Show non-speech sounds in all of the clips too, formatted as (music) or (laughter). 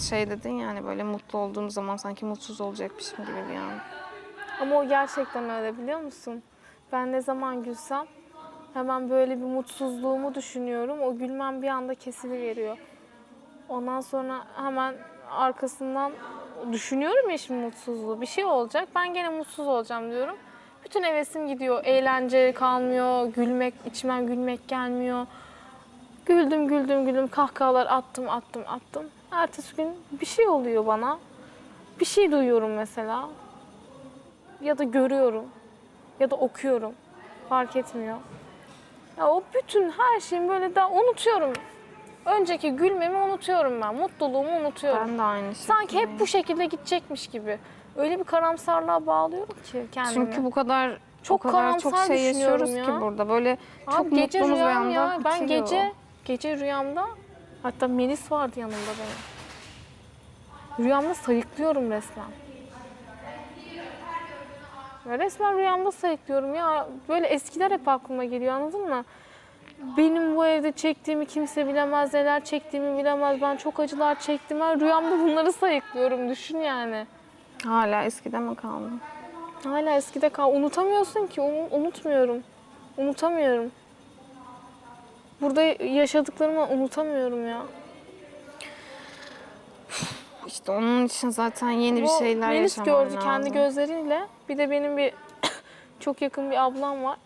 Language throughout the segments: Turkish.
şey dedin yani böyle mutlu olduğum zaman sanki mutsuz olacakmışım gibi bir an. Ama o gerçekten öyle biliyor musun? Ben ne zaman gülsem hemen böyle bir mutsuzluğumu düşünüyorum. O gülmem bir anda kesiliveriyor. Ondan sonra hemen arkasından düşünüyorum ya şimdi mutsuzluğu. Bir şey olacak. Ben gene mutsuz olacağım diyorum. Bütün hevesim gidiyor. Eğlence kalmıyor. Gülmek, içimden gülmek gelmiyor. Güldüm, güldüm, güldüm. Kahkahalar attım, attım, attım. Ertesi gün bir şey oluyor bana. Bir şey duyuyorum mesela ya da görüyorum ya da okuyorum. Fark etmiyor. Ya o bütün her şeyi böyle daha unutuyorum. Önceki gülmemi unutuyorum ben. Mutluluğumu unutuyorum. Ben de aynı şey. Sanki hep bu şekilde gidecekmiş gibi. Öyle bir karamsarlığa bağlıyorum ki kendimi. Çünkü bu kadar Çok o kadar çok şey yaşıyoruz düşünüyorum ki ya. burada. Böyle Abi çok gece bir anda ya. Ben gece gece rüyamda hatta Melis vardı yanımda benim. Rüyamda sayıklıyorum resmen. Ya resmen rüyamda sayıklıyorum ya. Böyle eskiler hep aklıma geliyor anladın mı? Benim bu evde çektiğimi kimse bilemez, neler çektiğimi bilemez. Ben çok acılar çektim. Ben rüyamda bunları sayıklıyorum. Düşün yani. Hala eskide mi kaldın? Hala eskide kal. Unutamıyorsun ki. Unu- unutmuyorum. Unutamıyorum. Burada yaşadıklarımı unutamıyorum ya. İşte onun için zaten yeni bir Bu şeyler Melis yaşaman gördü lazım. kendi gözleriyle. Bir de benim bir (coughs) çok yakın bir ablam var.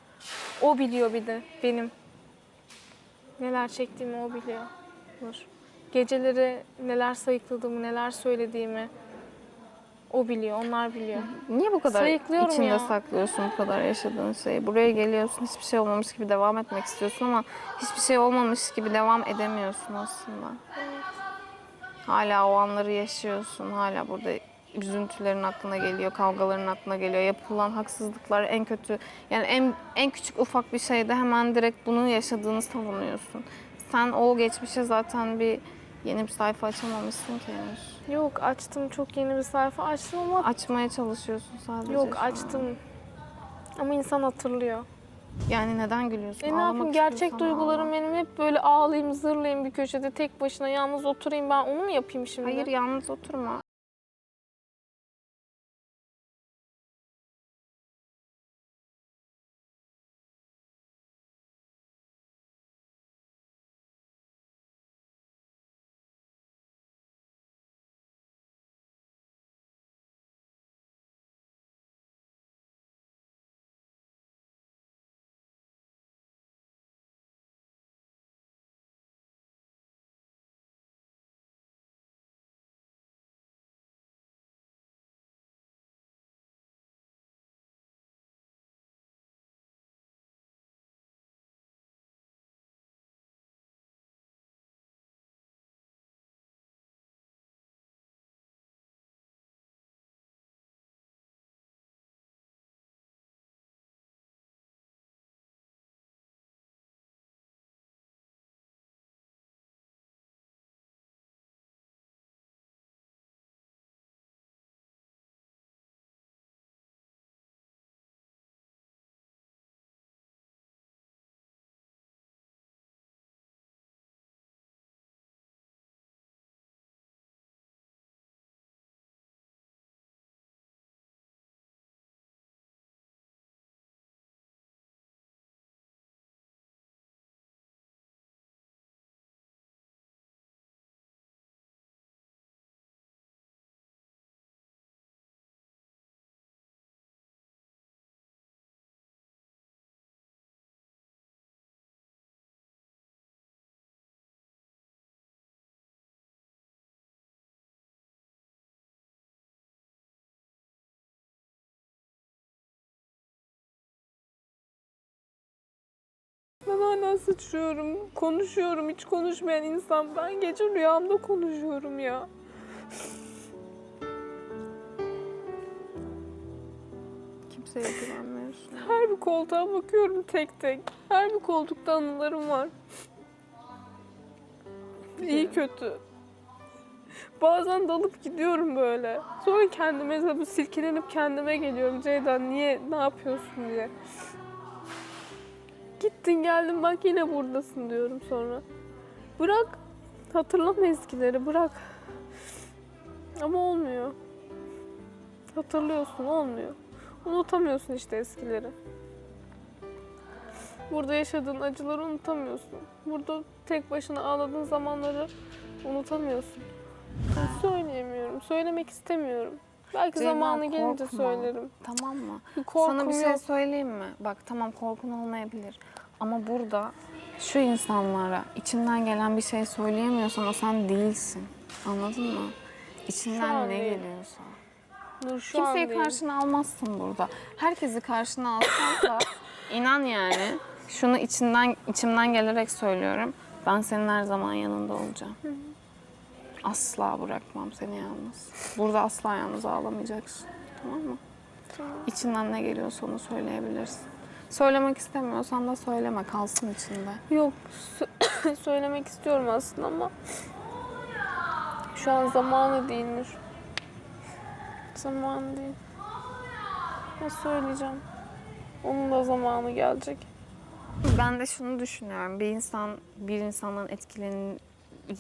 O biliyor bir de benim. Neler çektiğimi o biliyor. Dur. Geceleri neler sayıkladığımı, neler söylediğimi o biliyor, onlar biliyor. Niye bu kadar Sayıklıyorum içinde ya. saklıyorsun bu kadar yaşadığın şeyi? Buraya geliyorsun hiçbir şey olmamış gibi devam etmek istiyorsun ama hiçbir şey olmamış gibi devam edemiyorsun aslında. Hala o anları yaşıyorsun. Hala burada üzüntülerin aklına geliyor, kavgaların aklına geliyor. Yapılan haksızlıklar en kötü yani en en küçük ufak bir şeyde hemen direkt bunu yaşadığını savunuyorsun. Sen o geçmişe zaten bir yeni bir sayfa açamamışsın ki henüz. Yok açtım, çok yeni bir sayfa açtım ama Açmaya çalışıyorsun sadece. yok an. açtım. Ama insan hatırlıyor. Yani neden gülüyorsun? E ne Ağlamak yapayım gerçek duygularım ağla. benim hep böyle ağlayayım, zırlayayım bir köşede tek başına yalnız oturayım ben onu mu yapayım şimdi? Hayır yalnız oturma. Ben hala sıçrıyorum, konuşuyorum. Hiç konuşmayan insan. Ben gece rüyamda konuşuyorum ya. Kimseye güvenmiyorsun. Her bir koltuğa bakıyorum tek tek. Her bir koltukta anılarım var. İyi kötü. Bazen dalıp gidiyorum böyle. Sonra kendime tabii silkelenip kendime geliyorum. Ceydan niye, ne yapıyorsun diye. Gittin geldin bak yine buradasın diyorum sonra. Bırak. Hatırlama eskileri bırak. Ama olmuyor. Hatırlıyorsun olmuyor. Unutamıyorsun işte eskileri. Burada yaşadığın acıları unutamıyorsun. Burada tek başına ağladığın zamanları unutamıyorsun. Söyleyemiyorum. Söylemek istemiyorum. Belki Ceyda, zamanı gelince korkma. söylerim. Tamam mı? Korkum Sana bir şey yok. söyleyeyim mi? Bak tamam korkun olmayabilir. Ama burada şu insanlara içinden gelen bir şey söyleyemiyorsan o sen değilsin. Anladın mı? İçinden ne değil. geliyorsa. Nur şu an Kimseyi değil. karşına almazsın burada. Herkesi karşına alsan da (coughs) inan yani şunu içinden içimden gelerek söylüyorum. Ben senin her zaman yanında olacağım. Asla bırakmam seni yalnız. Burada asla yalnız ağlamayacaksın. Tamam mı? İçinden ne geliyorsa onu söyleyebilirsin. Söylemek istemiyorsan da söyleme kalsın içinde. Yok sö- (coughs) söylemek istiyorum aslında ama şu an zamanı değil Nur. Zamanı değil. Ne söyleyeceğim? Onun da zamanı gelecek. Ben de şunu düşünüyorum. Bir insan bir insandan etkilen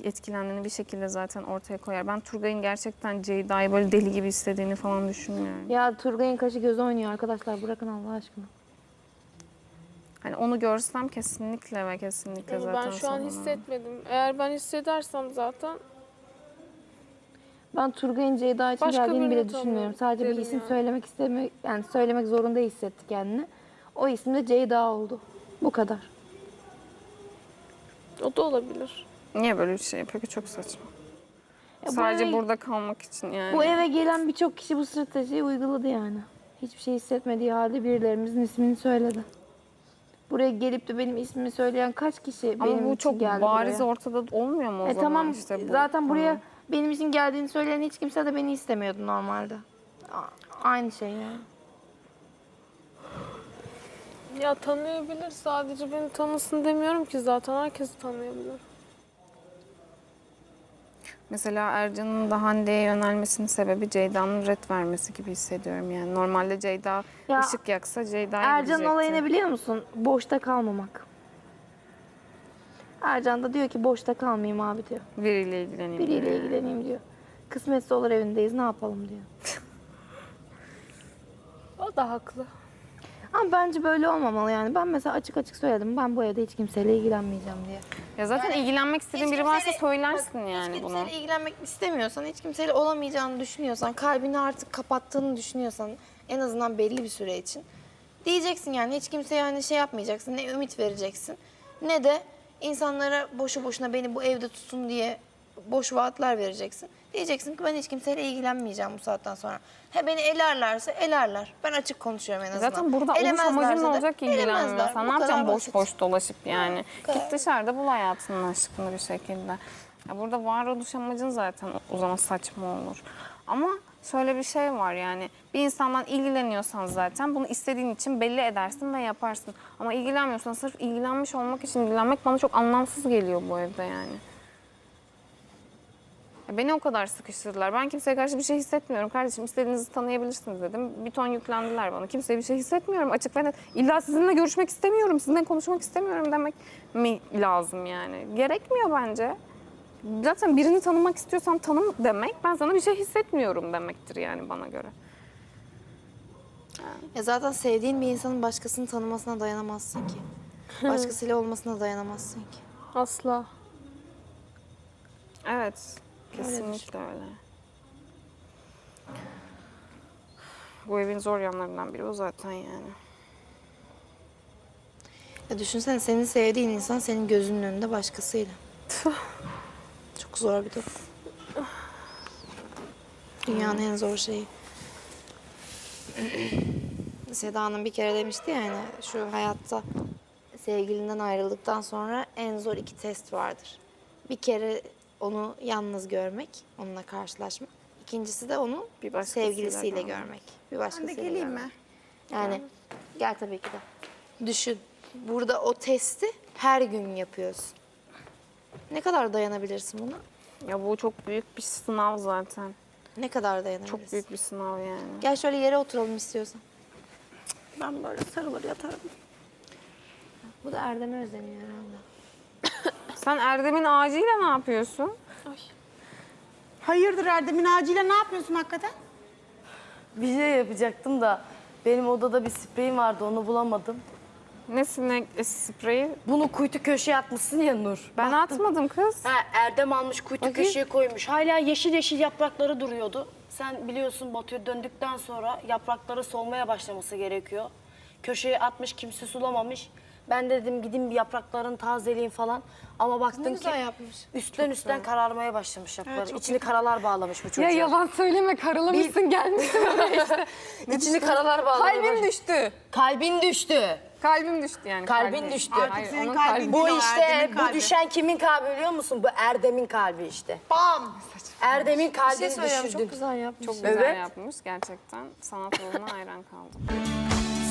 etkilendiğini bir şekilde zaten ortaya koyar. Ben Turgay'ın gerçekten Ceyda'yı böyle deli gibi istediğini falan düşünmüyorum. Ya Turgay'ın kaşı gözü oynuyor arkadaşlar. Bırakın Allah aşkına. Hani onu görsem kesinlikle ve kesinlikle Ama zaten ben şu an savunamam. hissetmedim. Eğer ben hissedersem zaten Ben Turgay'ın Ceyda için Başka geldiğini birini bile düşünmüyorum. Sadece bir isim yani. söylemek istemi yani söylemek zorunda hissetti kendini. O isim de Ceyda oldu. Bu kadar. o da olabilir. Niye böyle bir şey yapıyor ki çok saçma. Ya bu Sadece eve- burada kalmak için yani. Bu eve gelen birçok kişi bu stratejiyi uyguladı yani. Hiçbir şey hissetmediği halde birilerimizin ismini söyledi. Buraya gelip de benim ismimi söyleyen kaç kişi Ama benim bu için çok geldi bariz buraya? ortada olmuyor mu o E zaman tamam işte bu. zaten buraya Tamam. benim için geldiğini söyleyen hiç kimse de beni istemiyordu normalde. A- Aynı şey yani. Ya tanıyabilir. Sadece beni tanısın demiyorum ki zaten herkesi tanıyabilir. Mesela Ercan'ın da Hande'ye yönelmesinin sebebi Ceyda'nın red vermesi gibi hissediyorum yani. Normalde Ceyda Ya, ışık yaksa Ceyda'ya Ercan'ın gidecekti. olayı ne biliyor musun? Boşta kalmamak. Ercan da diyor ki boşta kalmayayım abi diyor. Biriyle ilgileneyim. Biriyle diyor. ilgileneyim diyor. Kısmetse olur evindeyiz ne yapalım diyor. O da haklı. Ama bence böyle olmamalı yani. Ben mesela açık açık söyledim. Ben bu evde hiç kimseyle ilgilenmeyeceğim diye. Ya zaten ilgilenmek istediğin biri varsa söylersin yani hiç bunu. kimseyle ilgilenmek istemiyorsan, hiç kimseyle olamayacağını düşünüyorsan, kalbini artık kapattığını düşünüyorsan en azından belli bir süre için diyeceksin yani hiç kimseye yani şey yapmayacaksın. Ne ümit vereceksin ne de insanlara boşu boşuna beni bu evde tutun diye boş vaatler vereceksin. Diyeceksin ki ben hiç kimseyle ilgilenmeyeceğim bu saatten sonra. He beni elerlerse elerler. Ben açık konuşuyorum en azından. Zaten burada Elemezlerse amacın ne olacak ilgilenmiyorsan? Bu Ne yapacaksın boş basit. boş dolaşıp yani? Git dışarıda bul hayatının aşkını bir şekilde. Ya burada varoluş amacın zaten o zaman saçma olur. Ama şöyle bir şey var yani bir insandan ilgileniyorsan zaten bunu istediğin için belli edersin ve yaparsın. Ama ilgilenmiyorsan sırf ilgilenmiş olmak için ilgilenmek bana çok anlamsız geliyor bu evde yani. Ya Beni o kadar sıkıştırdılar. Ben kimseye karşı bir şey hissetmiyorum. Kardeşim istediğinizi tanıyabilirsiniz dedim. Bir ton yüklendiler bana. Kimseye bir şey hissetmiyorum. Açık ve net. İlla sizinle görüşmek istemiyorum. Sizinle konuşmak istemiyorum demek mi lazım yani? Gerekmiyor bence. Zaten birini tanımak istiyorsan tanım demek. Ben sana bir şey hissetmiyorum demektir yani bana göre. Ya zaten sevdiğin bir insanın başkasını tanımasına dayanamazsın ki. (laughs) Başkasıyla olmasına dayanamazsın ki. Asla. Evet. Kesinlikle öyle. Bu evin zor yanlarından biri o zaten yani. Ya düşünsene senin sevdiğin insan senin gözünün önünde başkasıyla. Çok zor bir durum. Dünyanın en zor şeyi. (clears throat) Seda Hanım bir kere demişti ya hani şu hayatta sevgilinden ayrıldıktan sonra en zor iki test vardır. Bir kere onu yalnız görmek, onunla karşılaşmak. İkincisi de onu Bir başkasıyla sevgilisiyle görmek. görmek. Bir başkasıyla geleyim görmek. mi? Yani gel tabii ki de. Düşün. Burada o testi her gün yapıyorsun. Ne kadar dayanabilirsin buna? Ya bu çok büyük bir sınav zaten. Ne kadar dayanabilirsin? Çok büyük bir sınav yani. Gel şöyle yere oturalım istiyorsan. Ben böyle sarılır yatarım. Bu da Erdem'e özeniyor herhalde. Sen Erdem'in ağacıyla ne yapıyorsun? Hayırdır Erdem'in acile ne yapıyorsun hakikaten? Bir şey yapacaktım da benim odada bir spreyim vardı onu bulamadım. Ne sinek e, spreyi? Bunu kuytu köşeye atmışsın ya Nur. Ben atmadım kız. Ha, Erdem almış kuytu Bakayım. köşeye koymuş. Hala yeşil yeşil yaprakları duruyordu. Sen biliyorsun Batu'ya döndükten sonra yaprakları solmaya başlaması gerekiyor. Köşeye atmış kimse sulamamış. Ben de dedim gidin bir yapraklarını tazeleyin falan. Ama baktım ki güzel yapmış. üstten üstten kararmaya başlamış yapraklar. İçini karalar bağlamış bu çocuğa. Ya yalan söyleme karalamışsın gelmişsin (laughs) oraya işte. (laughs) İçini karalar bağlamış. Kalbim düştü. Kalbin düştü. Kalbim düştü yani. Kalbin kalbim. düştü. Hayır, Artık senin onun kalbin kalbi. Bu işte Erdem'in bu kalbi. düşen kimin kalbi biliyor musun? Bu Erdem'in kalbi işte. Bam! Erdem'in Bir kalbini şey söyleyeceğim düşürdün. çok güzel yapmış. Çok güzel Evet. yapmış gerçekten. Sanat yoluna hayran kaldım.